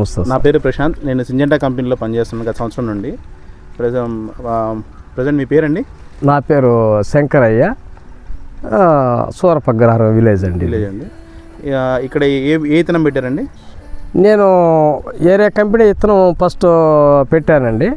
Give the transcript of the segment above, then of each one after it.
నమస్తే. నా పేరు ప్రశాంత్. నేను సింజెంటా కంపెనీలో పనిచేస్తున్నాను గత సంవత్సరం నుండి. ప్రజెంట్ ప్రజెంట్ మీ పేరండి? నా పేరు శంకరయ్య. సూరపగ్రహారం విలేజ్ అండి విలేజ్ అండి. ఇక్కడ ఏ ఏ ఇతనం పెట్టారండి? నేను ఏరియా కంపెనీ ఇత్తనం ఫస్ట్ పెట్టానండి.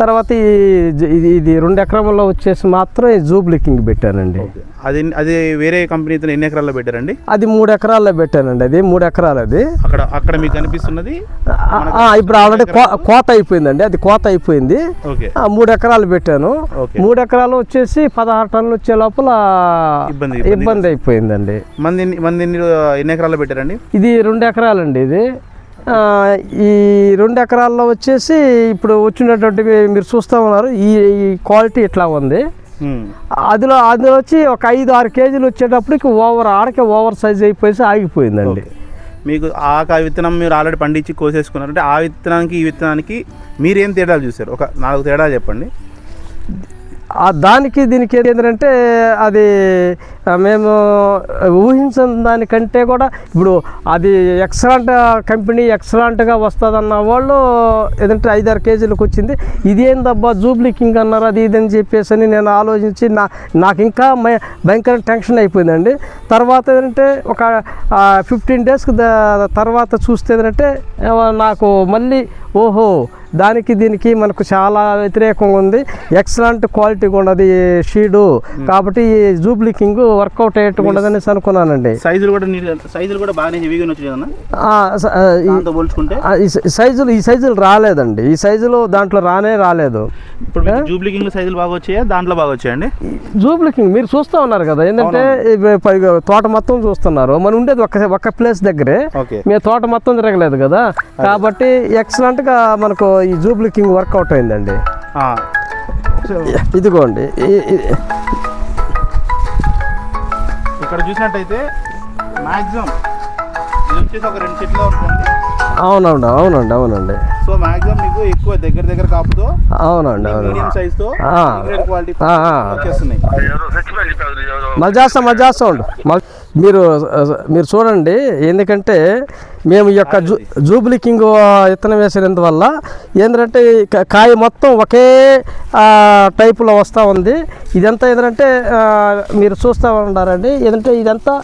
తర్వాత ఇది ఇది రెండు ఎకరంలో వచ్చేసి మాత్రం ఈ జూబ్లికింగ్ పెట్టానండి. అది అది వేరే కంపెనీ ఇతను ఎన్ని ఎకరాల్లో పెట్టారండి? అది మూడు ఎకరాల్లో పెట్టానండి. అది మూడు ఎకరాలు అది. అక్కడ అక్కడ మీకు కనిపిస్తున్నది? ఆ, ఇప్పుడు ఆల్రెడీ కోత అయిపోయిందండి. అది కోత అయిపోయింది. మూడు ఎకరాలు పెట్టాను. మూడు ఎకరాలు వచ్చేసి పదహారు టన్నులు వచ్చే లోపల ఇబ్బంది ఇబ్బంది. అయిపోయిందండి. మంది మంది ఎన్ని ఎకరాల్లో పెట్టారండి? ఇది రెండు ఎకరాలండి ఇది. ఈ రెండు ఎకరాల్లో వచ్చేసి ఇప్పుడు వచ్చినటువంటి మీరు చూస్తూ ఉన్నారు ఈ క్వాలిటీ ఇట్లా ఉంది. అందులో అందులో వచ్చి ఒక ఐదు ఆరు కేజీలు వచ్చేటప్పటికి ఓవర్ ఆడకే ఓవర్ సైజ్ అయిపోయి ఆగిపోయిందండి. మీకు ఆ విత్తనం మీరు ఆల్రెడీ పండించి కోసేసుకున్నారు. అంటే ఆ విత్తనానికి ఈ విత్తనానికి మీరేం తేడాలు చూసారు ఒక నాలుగు తేడాలు చెప్పండి. దానికి దీనికి ఏంటంటే అది మేము ఊహించిన దానికంటే కూడా ఇప్పుడు అది ఎక్సలెంట్ కంపెనీ ఎక్సలెంట్గా వస్తుందన్న వాళ్ళు ఏదంటే ఐదారు కేజీలకు వచ్చింది. ఇదేందబ్బా జూబ్లికింగ్ అన్నారు అది ఇది అని చెప్పేసి అని నేను ఆలోచించి నా నాకు ఇంకా మై- భయంకర టెన్షన్ అయిపోయిందండి. తర్వాత ఏంటంటే ఒక ఫిఫ్టీన్ డేస్కి తర్వాత చూస్తే ఏంటంటే నాకు మళ్ళీ ఓహో దానికి దీనికి మనకు చాలా వ్యతిరేకంగా ఉంది. ఎక్సలెంట్ క్వాలిటీగా ఉన్నది షీడు కాబట్టి ఈ జూబ్లికింగ్ వర్కౌట్ అయ్యేట్టుగా ఉండదనేసి అనుకున్నానండి. సైజులు కూడా సైజులు కూడా బాగానే సై- సైజులు ఈ సైజులు రాలేదండి. ఈ సైజులు దాంట్లో రానే రాలేదు. ఇప్పుడు సైజులు బాగా వచ్చాయా? దాంట్లో బాగా వచ్చాయండి? జూబ్లికింగ్ మీరు చూస్తూ ఉన్నారు కదా. ఏంటంటే తోట మొత్తం చూస్తున్నారు. మనం ఉండేది ఒక ఒక ప్లేస్ దగ్గరే. మీ తోట మొత్తం తిరగలేదు కదా. కాబట్టి ఎక్సలెంట్గా మనకు ఈ జూబ్లికింగ్ వర్కౌట్ అయిందండి. ఇదిగోండి ఇక్కడ చూసినట్టయితే వచ్చేసి ఒక రెండు చెట్లు ఉంటుంది అవునండి అవునండి అవునండి. సో మాక్సిమం మీకు ఎక్కువ దగ్గర దగ్గర కాపుతో అవునండి అవునండి. మీడియం సైజ్తో ఆ. క్వాలిటీ ఆ, ఆ. వచ్చేస్తున్నాయి. మళ్ళీ చేస్తాం మళ్ళీ చేస్తా మీరు మీరు చూడండి ఎందుకంటే మేము ఈ యొక్క జూ జూబ్లీ కింగ్ విత్తనం వేసినందువల్ల ఏంటంటే కాయ మొత్తం ఒకే టైపులో వస్తూ ఉంది. ఇదంతా ఏంటంటే మీరు చూస్తూ ఉన్నారండి ఏంటంటే ఇదంతా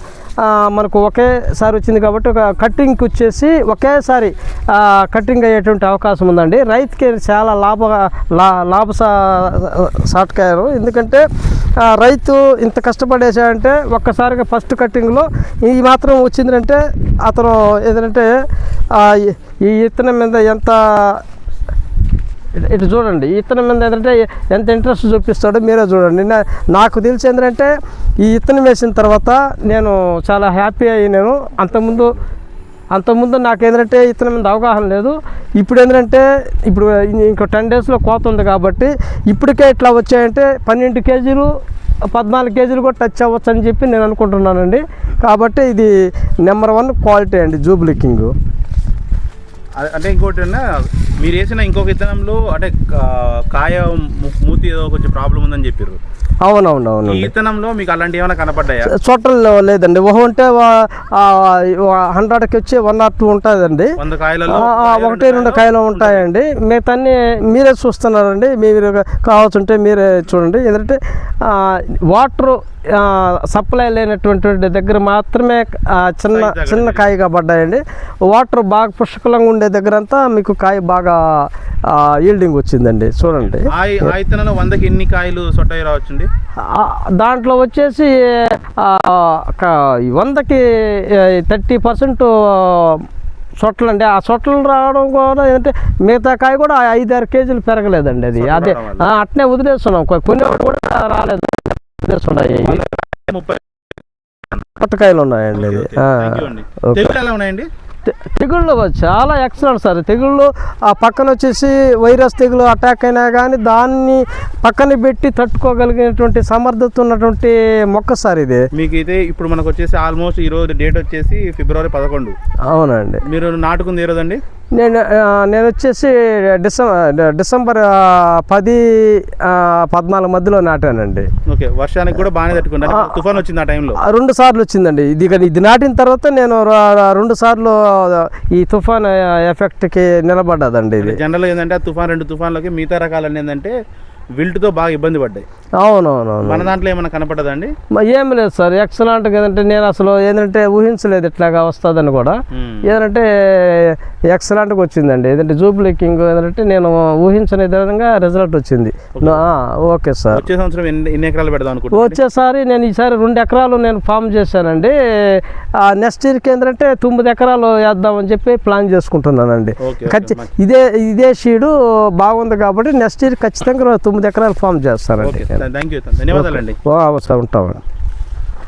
మనకు ఒకేసారి వచ్చింది కాబట్టి ఒక కట్టింగ్కి వచ్చేసి ఒకేసారి కట్టింగ్ అయ్యేటువంటి అవకాశం ఉందండి. రైతుకి చాలా లాభ లా లాభ సాటకారు. ఎందుకంటే రైతు ఇంత కష్టపడేసాడంటే ఒక్కసారిగా ఫస్ట్ కట్టింగ్లో ఈ మాత్రం వచ్చిందంటే అతను ఏంటంటే ఈ- ఈ ఇత్తనం మీద ఎంత ఇటు- చూడండి ఇతని ఇత్తనం మీద ఏంటంటే ఎంత ఇంట్రెస్ట్ చూపిస్తాడో మీరే చూడండి. నాకు తెలిసి ఏంటంటే ఈ ఇతను వేసిన తర్వాత నేను చాలా హ్యాపీ అయ్యి నేను అంతకుముందు అంతకుముందు నాకు ఏంటంటే ఇతని మీద అవగాహన లేదు. ఇప్పుడు ఏంటంటే ఇప్పుడు ఇంకో టెన్ డేస్లో కోత ఉంది కాబట్టి ఇప్పటికే ఇట్లా వచ్చాయంటే పన్నెండు కేజీలు పద్నాలుగు కేజీలు కూడా టచ్ అవ్వచ్చు అని చెప్పి నేను అనుకుంటున్నానండి. కాబట్టి ఇది నెంబర్ వన్ క్వాలిటీ అండి జూబ్లికింగ్ అంటే ఇంకోటి మీరు వేసిన ఇంకొక విత్తనంలో అంటే కాయ మూతి ఏదో కొంచెం ప్రాబ్లం ఉందని చెప్పారు అవునవును ఈ అవునండి విత్తనంలో మీకు అలాంటి ఏమైనా కనపడ్డాయా? చోటల్లో లేదండి. ఓహో అంటే హండ్రెడ్కి వచ్చి వన్ ఆర్ టూ ఉంటుందండి. ఒకటి రెండు కాయలు ఉంటాయండి. మిగతాన్ని మీరే చూస్తున్నారండి. మీరు కావచ్చు మీరే చూడండి. ఎందుకంటే వాటర్ సప్లై లేనటువంటి దగ్గర మాత్రమే చిన్న చిన్న కాయగా పడ్డాయండి. వాటర్ బాగా పుష్కలంగా ఉండే దగ్గర అంతా మీకు కాయ బాగా ఈల్డింగ్ వచ్చిందండి. చూడండి. వందకి ఎన్ని కాయలు సొట్టయి రావచ్చండి? దాంట్లో వచ్చేసి వందకి థర్టీ పర్సెంట్ సొట్లండి. ఆ సొట్లు రావడం కూడా ఏంటంటే మిగతా కాయ కూడా ఐదారు కేజీలు పెరగలేదండి అది. అదే అట్నే వదిలేస్తున్నాం. కొన్ని కూడా రాలేదు. వదిలేస్తున్నాయి ముప్పై కొట్టకాయలు ఉన్నాయండి ఇది అండి. ఎలా ఉన్నాయండి? తెగుళ్ళు చాలా ఎక్సలెంట్ సార్. తెగుళ్ళు ఆ పక్కన వచ్చేసి వైరస్ తెగులు అటాక్ అయినా కానీ దాన్ని పక్కన పెట్టి తట్టుకోగలిగినటువంటి సమర్థత ఉన్నటువంటి మొక్క సార్ ఇది. మీకు అయితే ఇప్పుడు మనకు వచ్చేసి ఆల్మోస్ట్ ఈ రోజు డేట్ వచ్చేసి ఫిబ్రవరి పదకొండు. అవునండి. మీరు నాటుకుంది ఏ రోజండి? నేను నేను వచ్చేసి డిసెంబర్ డిసెంబర్ పది పద్నాలుగు మధ్యలో నాటానండి. ఓకే వర్షానికి కూడా బాగానే తట్టుకుంటారు తుఫాన్ వచ్చింది ఆ టైంలో? రెండు సార్లు వచ్చిందండి. ఇది ఇది నాటిన తర్వాత నేను రెండు సార్లు ఈ తుఫాన్ ఎఫెక్ట్కి నిలబడ్డదండి ఇది. జనరల్ ఏంటంటే ఆ తుఫాన్ రెండు తుఫాన్లకి మిగతా రకాలన్నీ ఏంటంటే విల్ట్తో బాగా ఇబ్బంది పడ్డాయి. అవునవునవును. మన దాంట్లో ఏమైనా కనపడదండి? ఏం లేదు సార్ ఎక్సలెంట్ కదంటే నేను అసలు ఏంటంటే ఊహించలేదు ఇట్లాగా వస్తుందని కూడా. ఏంటంటే ఎక్సలెంట్గా వచ్చిందండి. ఏదంటే జూబ్లీ కింగ్ ఏంటంటే నేను ఊహించని విధంగా రిజల్ట్ వచ్చింది. ఓకే. సార్. వచ్చే సంవత్సరం ఎన్ని ఎన్ని ఎకరాలు పెడదాం అనుకుంటున్నాను వచ్చేసారి నేను ఈసారి రెండు ఎకరాలు నేను ఫామ్ చేశానండి. నెక్స్ట్ ఇయర్కి ఏంటంటే తొమ్మిది ఎకరాలు వేద్దామని చెప్పి ప్లాన్ చేసుకుంటున్నానండి. ఇదే ఇదే షీడు బాగుంది కాబట్టి నెక్స్ట్ ఇయర్ ఖచ్చితంగా తొమ్మిది ఎకరాలు ఫామ్ చేస్తానండి ఓకే థ్యాంక్ యూ ధన్యవాదాలండి. ఉంటామండి.